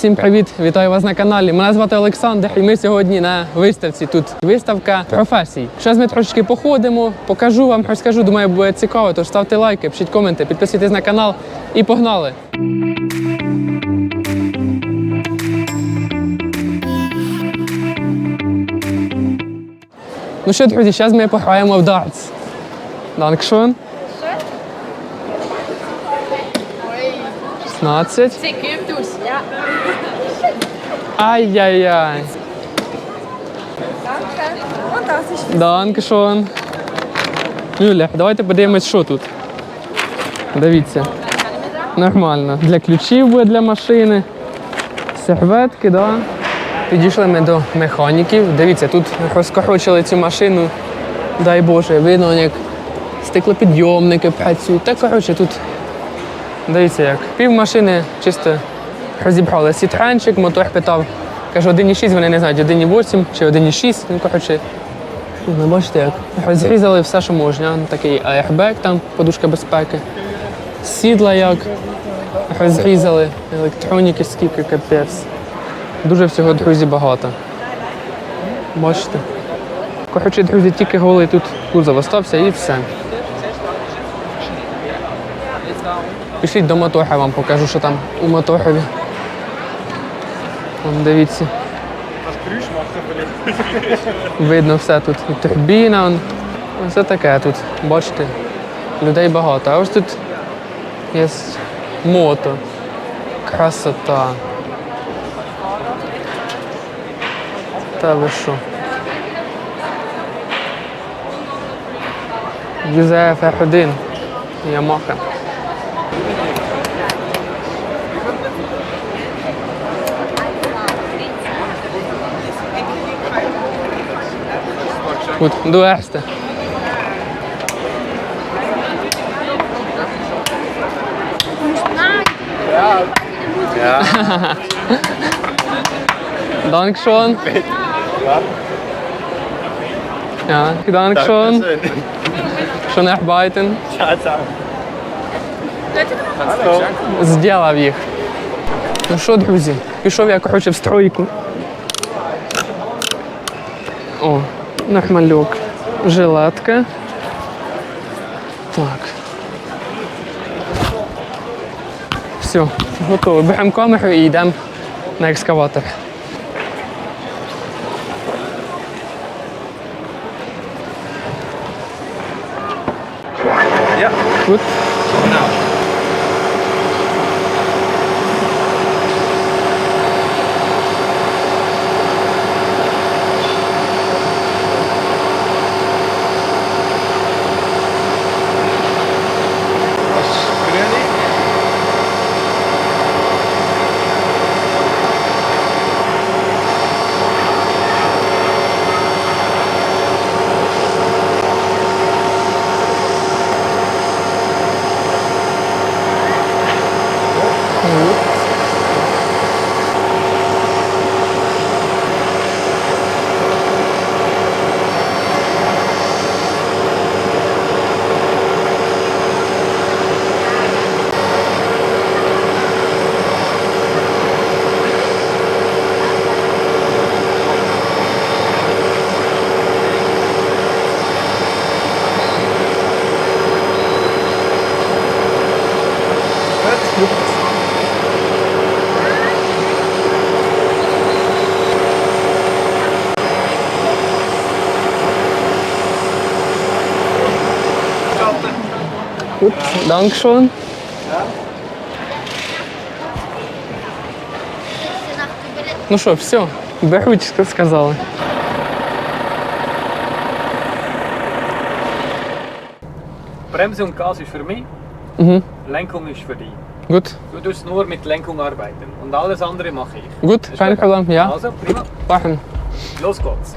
Всім привіт! Вітаю вас на каналі. Мене звати Олександр, і ми сьогодні на виставці. Тут виставка професій. Зараз ми трошечки походимо, покажу вам, розкажу. Думаю, буде цікаво. Тож ставте лайки, пишіть коменти, підписуйтесь на канал і погнали! Ну що, друзі, зараз ми пограємо в дартс. Данкшон. 16. Ай-яй-яй. Fantastisch. Данкшон. Юля, давайте подивимось, що тут. Дивіться. Нормально. Для ключів буде для машини. Серветки, да. Підійшли ми до механіків. Дивіться, тут розкорочили цю машину. Дай Боже, видно, як стеклопідйомники працюють. Та коротше, тут дивіться як. Пів машини чисто розібрали. Сітранчик, мотор питав. Каже, 1,6, вони не знають, 1,8 чи 1,6. Ну, коротше, Ну, бачите, як розрізали все, що можна. Такий аербек, там подушка безпеки. Сідла як розрізали, електроніки скільки капець. Дуже всього, друзі, багато. Бачите? Коротше, друзі, тільки голий тут кузов остався і все. Пішліть до мотора, вам покажу, що там у моторові. Вон, дивіться. Видно все тут. І турбіна. он. Все таке тут. Бачите, людей багато. А ось тут є мото. Красота. Та ви що? Юзеф F1. Ямаха. Goed, doe eerste. Dank schon. Ja, dank schon. Schon arbeiten. Зділав їх. Ну що, друзі, пішов я, коротше, в стройку. О, нахмальок. Жилетка. Так. Все, готово. Беремо камеру і йдемо на екскаватор. Ja. Goed. Goed. Dank schon. Ну що, все, беруть, що сказали. Bremse und Gas ist für mich, Mhm. Lenkung ist für dich. Gut, Du tust nur mit Lenkung arbeiten und alles andere mache ich. gut, Ist kein gut? Problem, ja. Also, prima. Machen. Los geht's.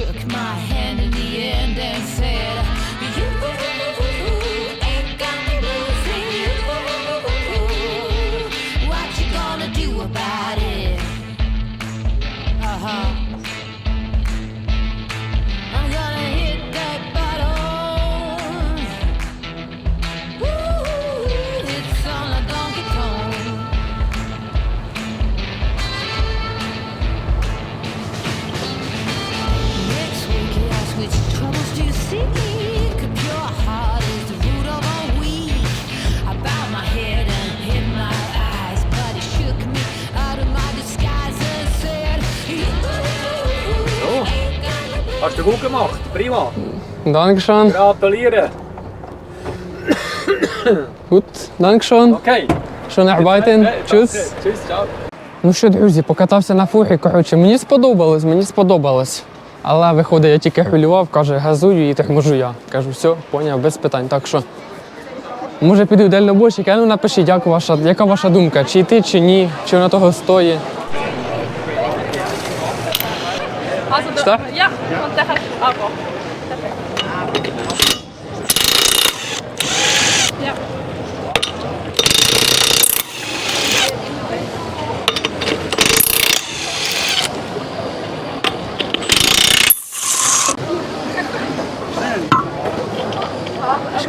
Shook my gut gemacht. Prima. Dankeschön. Gratuliere. Gut, Dankeschön. Okay. Schön arbeiten. Tschüss. Tschüss, ciao. Ну що, друзі, покатався на фухі, коротше, мені сподобалось, мені сподобалось. Але виходить, я тільки хвилював, каже, газую і торможу я. Кажу, все, поняв, без питань. Так що, може, піду в дальнобойщик, а ну напишіть, як ваша, яка ваша думка, чи йти, чи ні, чи вона того стоїть. Also Start? Ja, und dann kannst. Perfekt. Ja. Ist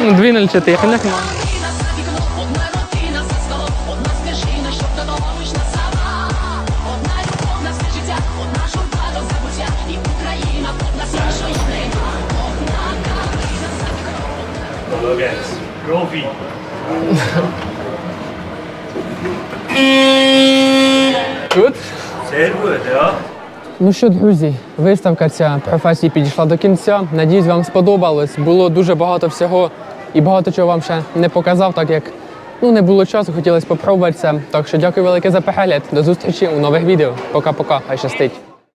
Дві нуль чотири, нормально. Look at Profi. Sehr gut, ja. Ну що, друзі, виставка ця професії підійшла до кінця. Надіюсь, вам сподобалось. Було дуже багато всього і багато чого вам ще не показав, так як ну не було часу, хотілося попробувати це. Так що дякую велике за перегляд. До зустрічі у нових відео. Пока-пока, хай щастить.